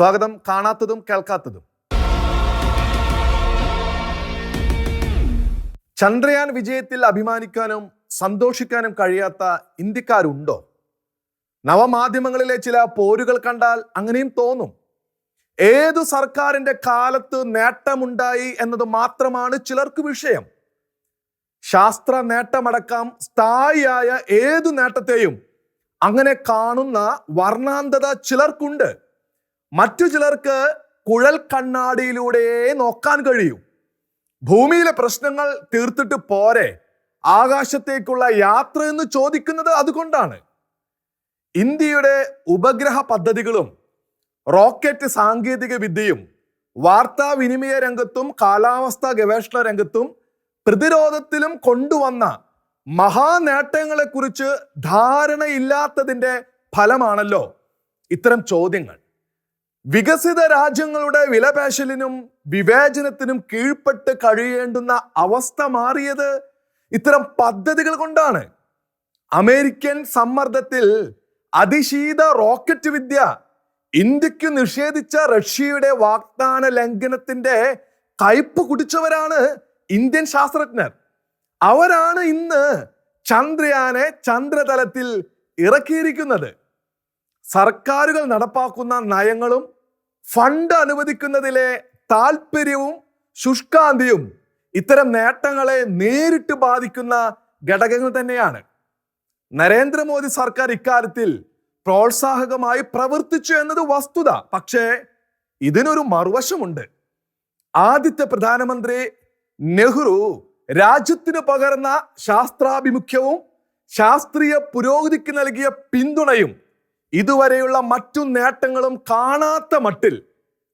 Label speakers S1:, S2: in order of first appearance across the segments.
S1: സ്വാഗതം. കാണാത്തതും കേൾക്കാത്തതും. ചന്ദ്രയാൻ വിജയത്തിൽ അഭിമാനിക്കാനും സന്തോഷിക്കാനും കഴിയാത്ത ഇന്ത്യക്കാരുണ്ടോ? നവമാധ്യമങ്ങളിലെ ചില പോരുകൾ കണ്ടാൽ അങ്ങനെയും തോന്നും. ഏതു സർക്കാരിന്റെ കാലത്ത് നേട്ടമുണ്ടായി എന്നത് മാത്രമാണ് ചിലർക്ക് വിഷയം. ശാസ്ത്ര നേട്ടമടക്കം സ്ഥായിയായ ഏതു നേട്ടത്തെയും അങ്ങനെ കാണുന്ന വർണാന്തത ചിലർക്കുണ്ട്. മറ്റു ചിലർക്ക് കുഴൽ കണ്ണാടിയിലൂടെ നോക്കാൻ കഴിയും. ഭൂമിയിലെ പ്രശ്നങ്ങൾ തീർത്തിട്ട് പോരെ. ആകാശത്തേക്കുള്ള യാത്ര എന്ന് ചോദിക്കുന്നത് അതുകൊണ്ടാണ്. ഇന്ത്യയുടെ ഉപഗ്രഹ പദ്ധതികളും റോക്കറ്റ് സാങ്കേതിക വിദ്യയും വാർത്താവിനിമയ രംഗത്തും കാലാവസ്ഥാ ഗവേഷണ രംഗത്തും പ്രതിരോധത്തിലും കൊണ്ടുവന്ന മഹാനേട്ടങ്ങളെക്കുറിച്ച് ധാരണയില്ലാത്തതിന്റെ ഫലമാണല്ലോ ഇത്തരം ചോദ്യങ്ങൾ. വികസിത രാജ്യങ്ങളുടെ വിലപേശലിനും വിവേചനത്തിനും കീഴ്പ്പെട്ട് കഴിയേണ്ടുന്ന അവസ്ഥ മാറിയത് ഇത്തരം പദ്ധതികൾ കൊണ്ടാണ്. അമേരിക്കൻ സമ്മർദ്ദത്തിൽ അതിശീത റോക്കറ്റ് വിദ്യ ഇന്ത്യയ്ക്ക് നിഷേധിച്ച റഷ്യയുടെ വാഗ്ദാന ലംഘനത്തിന്റെ കയ്പ് കുടിച്ചവരാണ് ഇന്ത്യൻ ശാസ്ത്രജ്ഞർ. അവരാണ് ഇന്ന് ചന്ദ്രയാനെ ചന്ദ്രതലത്തിൽ ഇറക്കിയിരിക്കുന്നത്. സർക്കാരുകൾ നടപ്പാക്കുന്ന നയങ്ങളും ഫണ്ട് അനുവദിക്കുന്നതിലെ താല്പര്യവും ശുഷ്കാന്തിയും ഇത്തരം നേട്ടങ്ങളെ നേരിട്ട് ബാധിക്കുന്ന ഘടകങ്ങൾ തന്നെയാണ്. നരേന്ദ്രമോദി സർക്കാർ ഇക്കാര്യത്തിൽ പ്രോത്സാഹകമായി പ്രവർത്തിച്ചു എന്നത് വസ്തുത. പക്ഷേ ഇതിനൊരു മറുവശമുണ്ട്. ആദ്യത്തെ പ്രധാനമന്ത്രി നെഹ്റു രാജ്യത്തിന് പകർന്ന ശാസ്ത്രാഭിമുഖ്യവും ശാസ്ത്രീയ പുരോഗതിക്ക് നൽകിയ പിന്തുണയും ഇതുവരെയുള്ള മറ്റു നേട്ടങ്ങളും കാണാത്ത മട്ടിൽ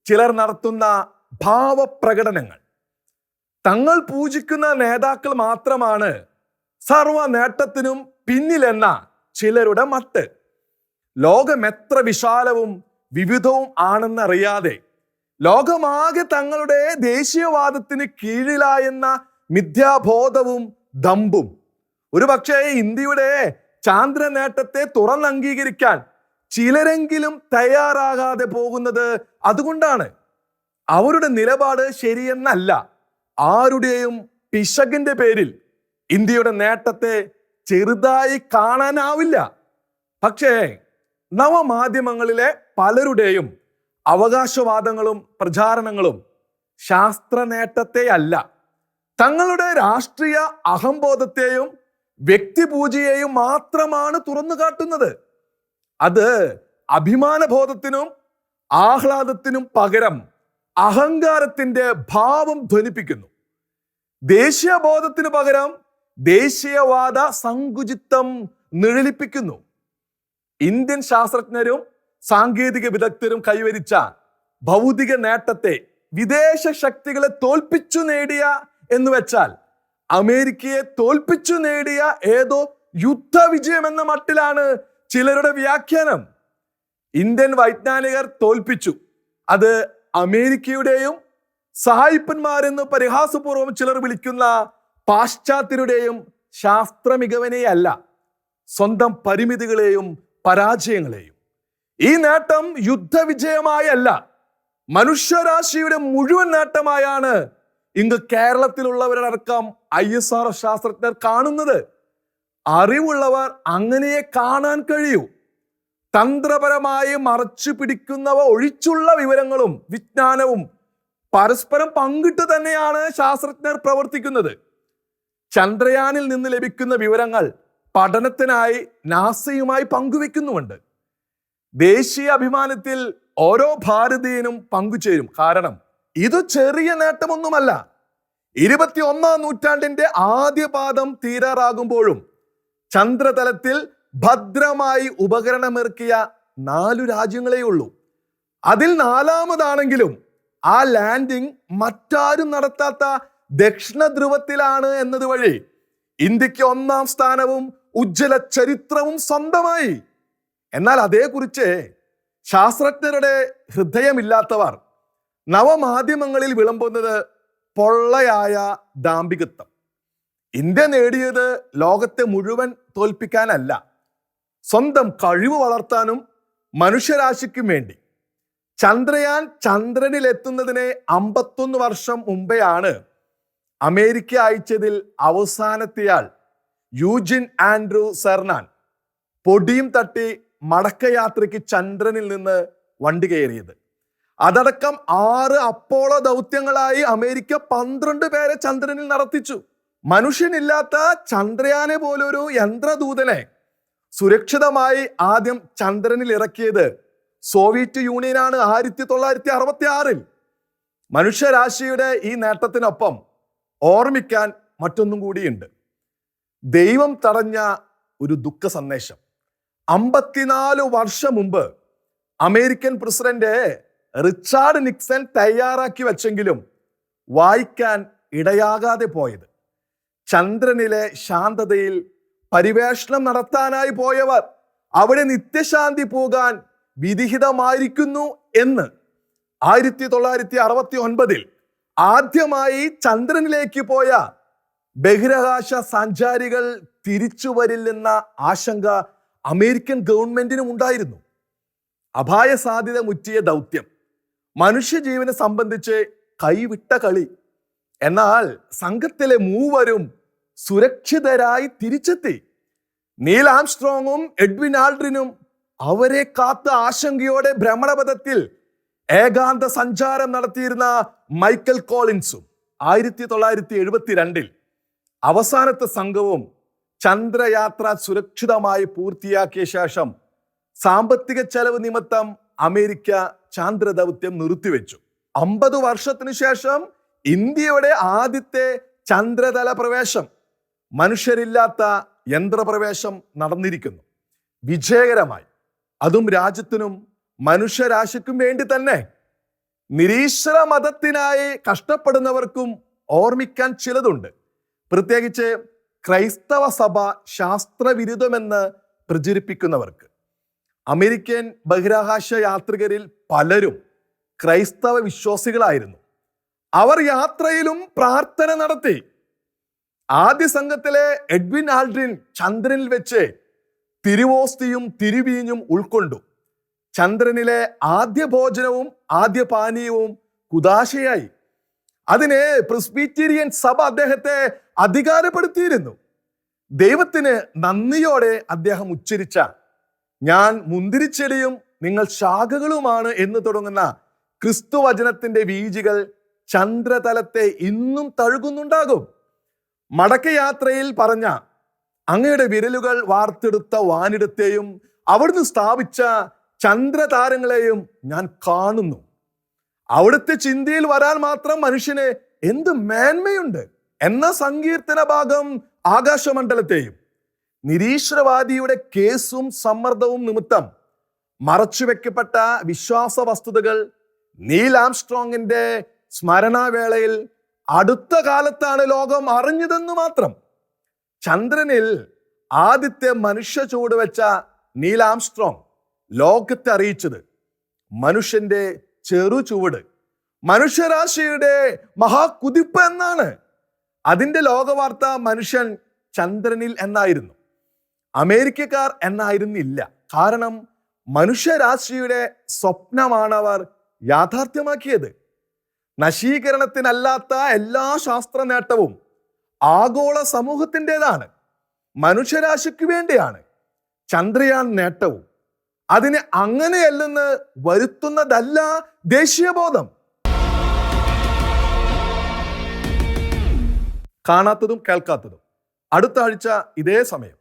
S1: ചിലർ നടത്തുന്ന ഭാവപ്രകടനങ്ങൾ. തങ്ങൾ പൂജിക്കുന്ന നേതാക്കൾ മാത്രമാണ് സർവ നേട്ടത്തിനും പിന്നിലെന്ന ചിലരുടെ മട്ട്. ലോകം എത്ര വിശാലവും വിവിധവും ആണെന്നറിയാതെ ലോകമാകെ തങ്ങളുടെ ദേശീയവാദത്തിന് കീഴിലായെന്ന മിഥ്യാബോധവും ദമ്പും. ഒരുപക്ഷെ ഇന്ത്യയുടെ ചാന്ദ്ര നേട്ടത്തെ തുറന്നംഗീകരിക്കാൻ ചിലരെങ്കിലും തയ്യാറാകാതെ പോകുന്നത് അതുകൊണ്ടാണ്. അവരുടെ നിലപാട് ശരിയെന്നല്ല. ആരുടെയും പിശകിന്റെ പേരിൽ ഇന്ത്യയുടെ നേട്ടത്തെ ചെറുതായി കാണാനാവില്ല. പക്ഷേ നവമാധ്യമങ്ങളിലെ പലരുടെയും അവകാശവാദങ്ങളും പ്രചാരണങ്ങളും ശാസ്ത്ര നേട്ടത്തെയല്ല തങ്ങളുടെ രാഷ്ട്രീയ അഹംബോധത്തെയും വ്യക്തിപൂജയെയും മാത്രമാണ് തുറന്നു കാട്ടുന്നത് അത് അഭിമാനബോധത്തിനും ആഹ്ലാദത്തിനും പകരം അഹങ്കാരത്തിന്റെ ഭാവം ധ്വനിപ്പിക്കുന്നു. ദേശീയബോധത്തിന് പകരം ദേശീയവാദ സങ്കുചിത്വം നിഴലിപ്പിക്കുന്നു. ഇന്ത്യൻ ശാസ്ത്രജ്ഞരും സാങ്കേതിക വിദഗ്ധരും കൈവരിച്ച ഭൗതിക നേട്ടത്തെ വിദേശ ശക്തികളെ തോൽപ്പിച്ചു നേടിയ എന്ന് വെച്ചാൽ അമേരിക്കയെ തോൽപ്പിച്ചു നേടിയ ഏതോ യുദ്ധവിജയം എന്ന മട്ടിലാണ് ചിലരുടെ വ്യാഖ്യാനം ഇന്ത്യൻ വൈജ്ഞാനികർ തോൽപ്പിച്ചു. അത് അമേരിക്കയുടെയും സഹായിപ്പന്മാരെന്ന് പരിഹാസപൂർവം ചിലർ വിളിക്കുന്ന പാശ്ചാത്യരുടെയും ശാസ്ത്ര മികവിനെയല്ല സ്വന്തം പരിമിതികളെയും പരാജയങ്ങളെയും. ഈ നേട്ടം യുദ്ധവിജയമായല്ല മനുഷ്യരാശിയുടെ മുഴുവൻ നേട്ടമായാണ് ഇന്ന് കേരളത്തിലുള്ളവരടക്കം ഐ എസ് ആർ ശാസ്ത്രജ്ഞർ കാണുന്നത്. അറിവുള്ളവർ അങ്ങനെയെ കാണാൻ കഴിയൂ. തന്ത്രപരമായി മറച്ചു പിടിക്കുന്നവ ഒഴിച്ചുള്ള വിവരങ്ങളും വിജ്ഞാനവും പരസ്പരം പങ്കിട്ട് തന്നെയാണ് ശാസ്ത്രജ്ഞർ പ്രവർത്തിക്കുന്നത്. ചന്ദ്രയാനിൽ നിന്ന് ലഭിക്കുന്ന വിവരങ്ങൾ പഠനത്തിനായി നാസയുമായി പങ്കുവെക്കുന്നുമുണ്ട്. ദേശീയ അഭിമാനത്തിൽ ഓരോ ഭാരതീയനും പങ്കുചേരും. കാരണം ഇത് ചെറിയ നേട്ടമൊന്നുമല്ല. ഇരുപത്തി ഒന്നാം നൂറ്റാണ്ടിന്റെ ആദ്യ പാദം തീരാറാകുമ്പോഴും ചന്ദ്രതലത്തിൽ ഭദ്രമായി ഉപകരണമിറക്കിയ നാലു രാജ്യങ്ങളേ ഉള്ളൂ അതിൽ നാലാമതാണെങ്കിലും ആ ലാൻഡിംഗ് മറ്റാരും നടത്താത്ത ദക്ഷിണ ധ്രുവത്തിലാണ് എന്നത് വഴി ഇന്ത്യയ്ക്ക് ഒന്നാം സ്ഥാനവും ഉജ്ജ്വല ചരിത്രവും സ്വന്തമായി. എന്നാൽ അതേക്കുറിച്ച് ശാസ്ത്രജ്ഞരുടെ ഹൃദയമില്ലാത്തവർ നവമാധ്യമങ്ങളിൽ വിളമ്പുന്നത് പൊള്ളയായ ദാമ്പികത്വം ഇന്ത്യ നേടിയത് ലോകത്തെ മുഴുവൻ തോൽപ്പിക്കാനല്ല സ്വന്തം കഴിവ് വളർത്താനും മനുഷ്യരാശിക്കും വേണ്ടി. ചന്ദ്രയാൻ ചന്ദ്രനിൽ എത്തുന്നതിന് അമ്പത്തൊന്ന് വർഷം മുമ്പെയാണ് അമേരിക്ക അയച്ചതിൽ അവസാനത്തെയാൾ യൂജിൻ ആൻഡ്രൂ സെർനാൻ പൊടിയും തട്ടി മടക്കയാത്രയ്ക്ക് ചന്ദ്രനിൽ നിന്ന് വണ്ടി കയറിയത്. അതടക്കം ആറ് അപ്പോളോ ദൗത്യങ്ങളായി അമേരിക്ക പന്ത്രണ്ട് പേരെ ചന്ദ്രനിൽ നടത്തിച്ചു. മനുഷ്യനില്ലാത്ത ചന്ദ്രയാനെ പോലൊരു യന്ത്രദൂതനെ സുരക്ഷിതമായി ആദ്യം ചന്ദ്രനിൽ ഇറക്കിയത് സോവിയറ്റ് യൂണിയനാണ് ആയിരത്തി തൊള്ളായിരത്തി അറുപത്തി ആറിൽ മനുഷ്യരാശിയുടെ ഈ നേട്ടത്തിനൊപ്പം ഓർമ്മിക്കാൻ മറ്റൊന്നും കൂടിയുണ്ട്. ദൈവം തടഞ്ഞ ഒരു ദുഃഖ സന്ദേശം അമ്പത്തിനാല് വർഷം മുമ്പ് അമേരിക്കൻ പ്രസിഡന്റ് റിച്ചാർഡ് നിക്സൺ തയ്യാറാക്കി വച്ചെങ്കിലും വായിക്കാൻ ഇടയാകാതെ പോയത്. ചന്ദ്രനിലെ ശാന്തതയിൽ പരിവേഷണം നടത്താനായി പോയവർ അവിടെ നിത്യശാന്തി പോകാൻ വിധിഹിതമായിരിക്കുന്നു എന്ന് ആയിരത്തി തൊള്ളായിരത്തി അറുപത്തി ഒൻപതിൽ ആദ്യമായി ചന്ദ്രനിലേക്ക് പോയ ബഹിരാകാശ സഞ്ചാരികൾ തിരിച്ചു വരില്ലെന്ന ആശങ്ക അമേരിക്കൻ ഗവൺമെന്റിനും ഉണ്ടായിരുന്നു. അപായ സാധ്യത മുറ്റിയ ദൗത്യം. മനുഷ്യജീവനെ സംബന്ധിച്ച് കൈവിട്ട കളി. എന്നാൽ സംഘത്തിലെ മൂവരും സുരക്ഷിതരായി തിരിച്ചെത്തി. നീൽ ആംസ്ട്രോങ്ങും എഡ്വിൻ ആൾഡ്രിനും അവരെ കാത്ത ആശങ്കയോടെ ഭ്രമണപഥത്തിൽ ഏകാന്ത സഞ്ചാരം നടത്തിയിരുന്ന മൈക്കൽ കോളിൻസും ആയിരത്തി തൊള്ളായിരത്തി എഴുപത്തിരണ്ടിൽ അവസാനത്തെ സംഘവും ചന്ദ്രയാത്ര സുരക്ഷിതമായി പൂർത്തിയാക്കിയ ശേഷം സാമ്പത്തിക ചെലവ് നിമിത്തം അമേരിക്ക ചാന്ദ്ര ദൗത്യം നിർത്തിവെച്ചു. അമ്പത് വർഷത്തിനു ശേഷം ഇന്ത്യയുടെ ആദ്യത്തെ ചന്ദ്രതല പ്രവേശം. മനുഷ്യരില്ലാത്ത യന്ത്രപ്രവേശം നടന്നിരിക്കുന്നു. വിജയകരമായി. അതും രാജ്യത്തിനും മനുഷ്യരാശിക്കും വേണ്ടി തന്നെ. നിരീശ്വര മതത്തിനായി കഷ്ടപ്പെടുന്നവർക്കും ഓർമ്മിക്കാൻ ചിലതുണ്ട്. പ്രത്യേകിച്ച് ക്രൈസ്തവ സഭ ശാസ്ത്രവിരുദ്ധമെന്ന് പ്രചരിപ്പിക്കുന്നവർക്ക്. അമേരിക്കൻ ബഹിരാകാശ യാത്രികരിൽ പലരും ക്രൈസ്തവ വിശ്വാസികളായിരുന്നു. അവർ യാത്രയിലും പ്രാർത്ഥന നടത്തി. ആദ്യ സംഘത്തിലെ എഡ്വിൻ ആൽഡ്രിൻ ചന്ദ്രനിൽ വെച്ച് തിരുവോസ്തിയും തിരുവീഞ്ഞും ഉൾക്കൊണ്ടു. ചന്ദ്രനിലെ ആദ്യ ഭോജനവും ആദ്യ പാനീയവും കുദാശയായി. അതിനെ പ്രിസ്ബീറ്റീരിയൻ സഭ അദ്ദേഹത്തെ അധികാരപ്പെടുത്തിയിരുന്നു. ദൈവത്തിന് നന്ദിയോടെ അദ്ദേഹം ഉച്ചരിച്ച ഞാൻ മുന്തിരിച്ചെടിയും നിങ്ങൾ ശാഖകളുമാണ് എന്ന് തുടങ്ങുന്ന ക്രിസ്തുവചനത്തിന്റെ വീജികൾ ചന്ദ്രതലത്തെ ഇന്നും തഴുകുന്നുണ്ടാകും. മടക്കയാത്രയിൽ പറഞ്ഞ അങ്ങയുടെ വിരലുകൾ വാർത്തെടുത്ത വാനിടത്തെയും അവിടുന്ന് സ്ഥാപിച്ച ചന്ദ്രതാരങ്ങളെയും ഞാൻ കാണുന്നു. അവിടുത്തെ ചിന്തയിൽ വരാൻ മാത്രം മനുഷ്യന് എന്ത് മേന്മയുണ്ട് എന്ന സങ്കീർത്തന ഭാഗം ആകാശമണ്ഡലത്തെയും നിരീശ്വരവാദിയുടെ കേസും സമ്മർദ്ദവും നിമിത്തം മറച്ചുവെക്കപ്പെട്ട വിശ്വാസ വസ്തുതകൾ നീൽ ആംസ്ട്രോങ്ങിന്റെ സ്മരണാവേളയിൽ അടുത്ത കാലത്താണ് ലോകം അറിഞ്ഞതെന്ന് മാത്രം. ചന്ദ്രനിൽ ആദ്യത്തെ മനുഷ്യ ചുവട് വെച്ച നീൽ ലോകത്തെ അറിയിച്ചത്. മനുഷ്യന്റെ ചെറു ചുവട്. മനുഷ്യരാശിയുടെ മഹാകുതിപ്പ് എന്നാണ്. അതിന്റെ ലോകവാർത്ത മനുഷ്യൻ ചന്ദ്രനിൽ എന്നായിരുന്നു. അമേരിക്കക്കാർ എന്നായിരുന്നില്ല. കാരണം മനുഷ്യരാശിയുടെ സ്വപ്നമാണവർ യാഥാർത്ഥ്യമാക്കിയത്. നശീകരണത്തിനല്ലാത്ത എല്ലാ ശാസ്ത്ര നേട്ടവും ആഗോള സമൂഹത്തിന്റെതാണ്. മനുഷ്യരാശിക്ക് വേണ്ടിയാണ് ചന്ദ്രയാൻ നേട്ടവും. അതിന് അങ്ങനെയല്ലെന്ന് വരുത്തുന്നതല്ല ദേശീയബോധം. കാണാത്തതും കേൾക്കാത്തതും. അടുത്ത ആഴ്ച ഇതേ സമയം.